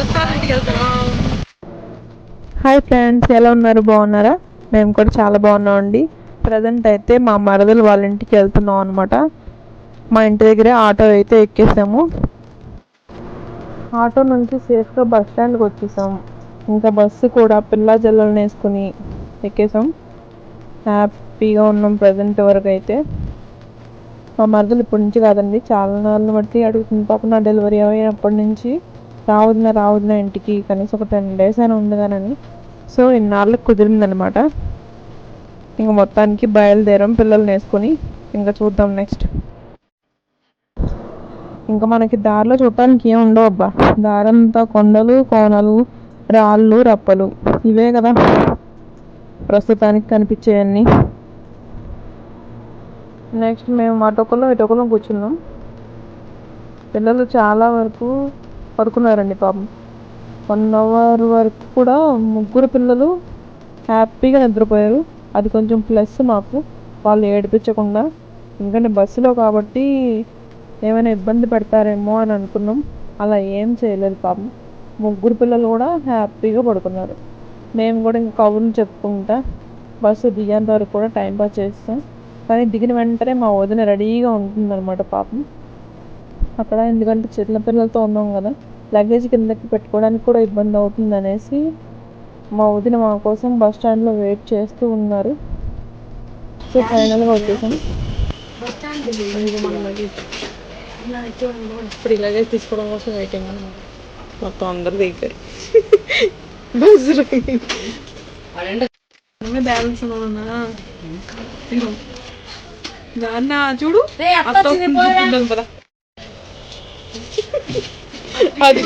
చుట్టాలింటికి hi friends ఎలా ఉన్నారు? బాగున్నారా? మేము కూడా చాలా బాగున్నాం అండి ప్రజెంట్ అయితే మా మరదలు వాళ్ళ ఇంటికి వెళ్తున్నాం అనమాట మా ఇంటి దగ్గరే ఆటో అయితే ఎక్కేసాము. ఆటో నుంచి సేఫ్గా బస్ స్టాండ్కి వచ్చేసాం ఇంకా బస్సు కూడా పిల్ల జల్లలు వేసుకుని ఎక్కేసాం. హ్యాపీగా ఉన్నాం ప్రజెంట్ వరకు అయితే. మా మరదలు ఇప్పటి నుంచి కాదండి చాలా నాళ్ళు బట్టి అడుగుతుంది. పాప నా డెలివరీ అయినప్పటి నుంచి రావద్దునా రావద్దునా ఇంటికి కనీసం ఒక టెన్ డేస్ అయినా ఉండగానని సో ఇన్నాళ్ళకి కుదిరిందనమాట ఇంకా మొత్తానికి బయలుదేరాం పిల్లల్ని వేసుకొని. ఇంకా చూద్దాం నెక్స్ట్. ఇంకా మనకి దారిలో చూడటానికి ఏం ఉండవు అబ్బా. దారంతా కొండలు కోనలు రాళ్ళు రప్పలు. ఇవే కదా ప్రస్తుతానికి కనిపించేవన్నీ నెక్స్ట్ మేము అటొకలో ఇటొకలో కూర్చున్నాం. పిల్లలు చాలా వరకు పడుకున్నారండి పాపం. వన్ అవర్ వరకు కూడా ముగ్గురు పిల్లలు హ్యాపీగా నిద్రపోయారు. అది కొంచెం ప్లస్ మాకు. వాళ్ళు ఏడిపించకుండా. ఎందుకంటే బస్సులో కాబట్టి ఏమైనా ఇబ్బంది పెడతారేమో అని అనుకున్నాం. అలా ఏం చేయలేదు పాపం. ముగ్గురు పిల్లలు కూడా హ్యాపీగా పడుకున్నారు. మేము కూడా ఇంకా కబుర్లు చెప్పుకుంటా బస్సు దిగేంత వరకు కూడా టైం పాస్ చేస్తాం. కానీ దిగిన వెంటనే మా వదిన రెడీగా ఉంటుందన్నమాట పాపం. అక్కడ ఎందుకంటే చిన్న పిల్లలతో ఉన్నాం కదా. లగేజ్ కిందకి పెట్టుకోవడానికి కూడా ఇబ్బంది అవుతుంది అనేసి మా వదిన మా కోసం బస్ స్టాండ్లో వెయిట్ చేస్తూ ఉన్నారు. సో ఫైనల్గా వచ్చేసాం బస్ స్టాండ్ ఇది మన లగేజ్ ఇప్పుడు ఈ లగేజ్ తీసుకోవడం కోసం వెయిటింగ్ అనమాట మొత్తం అందరు దిగారు. బస్సులో బ్యాలెన్స్ ఉన్నా నాన్న చూడు. పద. అది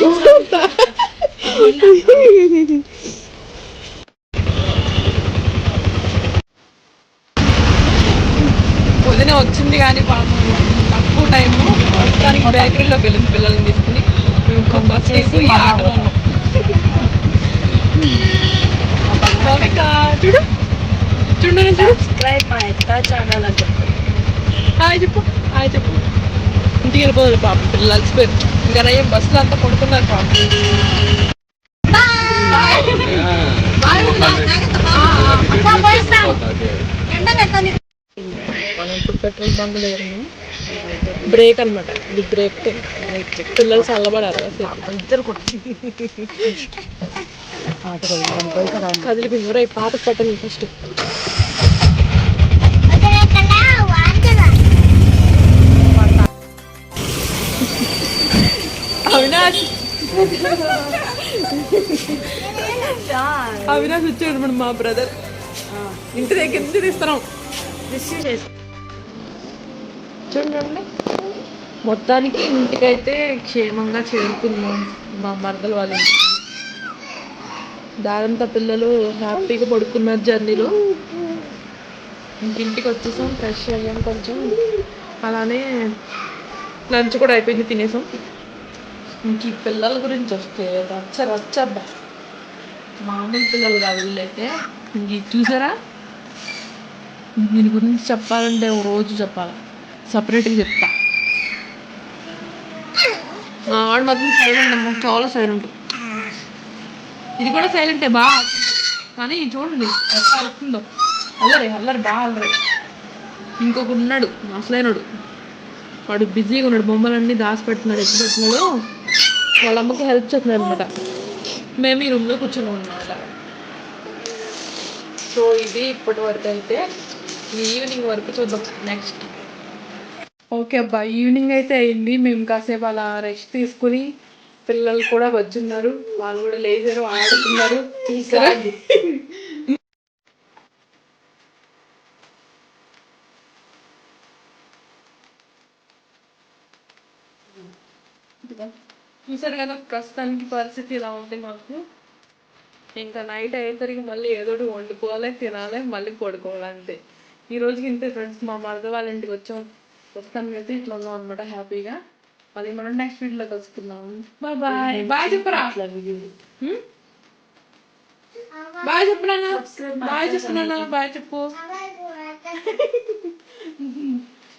వదిన వచ్చింది కానీ పాపం తక్కువ టైం ప్రస్తుతానికి బేకరీలోకి వెళ్ళింది పిల్లల్ని తీసుకుని. బస్ ఆటోలో భవిక, చూడు. చూడు సబ్స్క్రైబ్ మా ఎత్త ఛానల్ అని చెప్పు హాయ్ చెప్పు. హాయ్ చెప్పు. ఇంటికి వెళ్ళిపోదు పాప. పిల్లలు అలసిపోయారు. ఇంకా నయ్యం బస్సులో అంతా పడుకున్నారు మనం ఇప్పుడు పెట్రోల్ బంక్ దగ్గర బ్రేక్ అనమాట ఇది బ్రేక్ పిల్లలు చల్లబడారు ఇద్దరు కొట్టి. కదిలిపోయింది పాత పట్టండి ఫస్ట్. అవినాష్. అవినాష్ వచ్చాడు మన మా బ్రదర్. ఇంటి దగ్గర నుంచి తీస్తున్నాం చూడండి. మొత్తానికి ఇంటికైతే క్షేమంగా చేరుకున్నాం మా మరదలు వాళ్ళ. దారంతా పిల్లలు హ్యాపీగా పడుకున్నారు జర్నీలో. ఇంక ఇంటికి వచ్చేసాం ఫ్రెష్ అయ్యాం కొంచెం. అలానే లంచ్ కూడా అయిపోయింది తినేసాం. ఇంక ఈ పిల్లల గురించి వస్తే రచ్చ రచ్చ మామూలు పిల్లలు కాదు వీళ్ళైతే. ఇంక ఇది చూసారా? దీని గురించి చెప్పాలంటే ఓ రోజు చెప్పాలి. సపరేట్గా చెప్తా. వాడు మాత్రం సైలెంట్ అమ్మా. చాలా సైలెంట్ ఇది కూడా సైలెంటే బాగా కానీ చూడండి ఎట్లా వస్తుందో. అల్లరి అల్లరి బాగా అల్లరి. ఇంకొక ఉన్నాడు అసలైనడు. వాడు బిజీగా ఉన్నాడు బొమ్మలన్నీ దాచిపెడుతున్నాడు. ఎప్పుడు పెట్టినాడు వాళ్ళ అమ్మకి హెల్ప్ చేస్తున్నాడు అనమాట మేము ఈ రూమ్లో కూర్చొని ఉన్నాం సో ఇది ఇప్పటి వరకు అయితే ఈవినింగ్ వరకు చూద్దాం. నెక్స్ట్ ఓకే అబ్బా ఈవినింగ్ అయితే అయింది. మేము కాసేపు అలా రెస్ట్ తీసుకుని పిల్లలు కూడా వచ్చున్నారు. వాళ్ళు కూడా లేచారు ఆడుతున్నారు చూసారా చూసారు కదా ప్రస్తుతానికి పరిస్థితి ఇలా ఉంది మాకు. ఇంకా నైట్ అయ్యేసరికి మళ్ళీ ఏదో వండుకోవాలి తినాలి మళ్ళీ పడుకోవాలి అంతే. ఈ రోజుకి ఇంతే ఫ్రెండ్స్ మా మరద వాళ్ళ ఇంటికి వచ్చాం. ప్రస్తుతానికి అయితే ఇట్లా ఉన్నాం అనమాట హ్యాపీగా. అది మనం నెక్స్ట్ వీడియోలో కలుసుకుందాం. బాయ్ బాయ్ బాయ్ చెప్పరా? బాయ్ చెప్పు నాన్న. బాయ్ చెప్పు నాన్న. బాయ్ చెప్పు.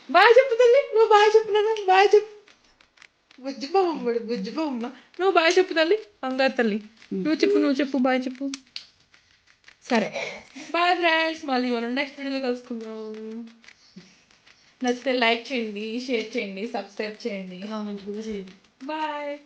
బాయ్ చెప్పు తల్లి. నువ్వు బాయ్ చెప్పు నాన్న. బాయ్ చెప్పు. బుజ్జి బొమ్మ బుజ్జి బొమ్మ నువ్వు బాయ్ చెప్పు తల్లి. బంగారు తల్లి. నువ్వు చెప్పు నువ్వు చెప్పు బాయ్ చెప్పు. సరే. బాయ్ ఫ్రెండ్స్ మళ్ళీ మనం నెక్స్ట్ వీడియోలో కలుసుకుందాం. నచ్చితే లైక్ చేయండి షేర్ చేయండి సబ్స్క్రైబ్ చేయండి. బాయ్